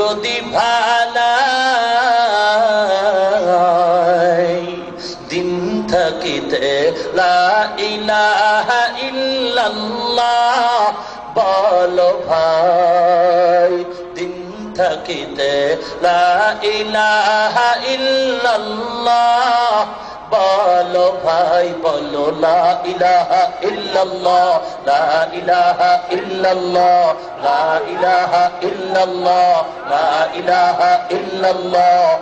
যদি ভালাই দিন থাকিতে লা বল ভাই দিন থাকিতে লা ইলাহা ইল্লাল্লাহ বলো ভাই, বলো লা ইলাহা ইল্লাল্লাহ, লা ইলাহা ইল্লাল্লাহ, লা ইলাহা ইল্লাল্লাহ, লা ইলাহা ইল্লাল্লাহ।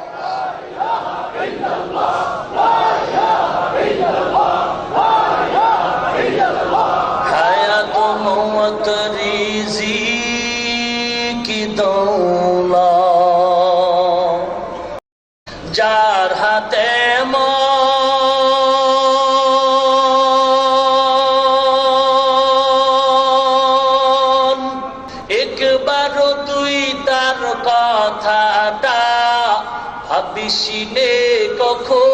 যার হাতে কথাটা ভাবিসিনে কখন?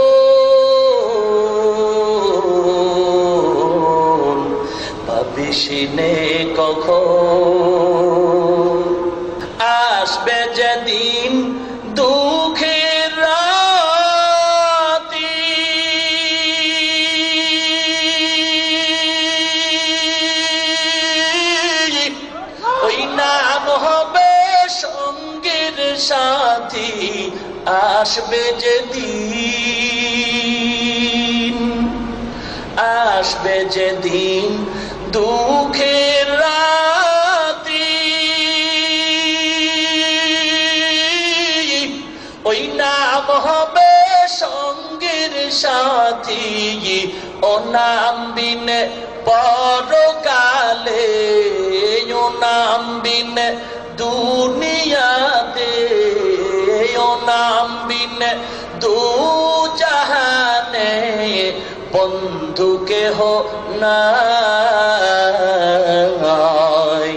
ভাবিসিনে কখন? আসবে যেদিন আসবে যেদিন দুঃখের রাতি। ওই নাম হবে সঙ্গের সাথী, ও নাম বিনে পরকালে, ও নাম বিনে বন্ধু কেহ নাই।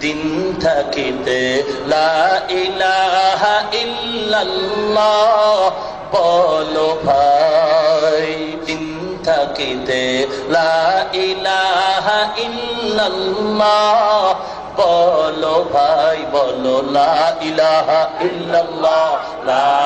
দিন থাকিতে লা ইলাহা ইল্লাল্লাহ বলো ভাই। দিন থাকিতে লা ইলাহা ইল্লাল্লাহ বলো ভাই। বলো লা ইলাহা ইল্লাল্লাহ, লা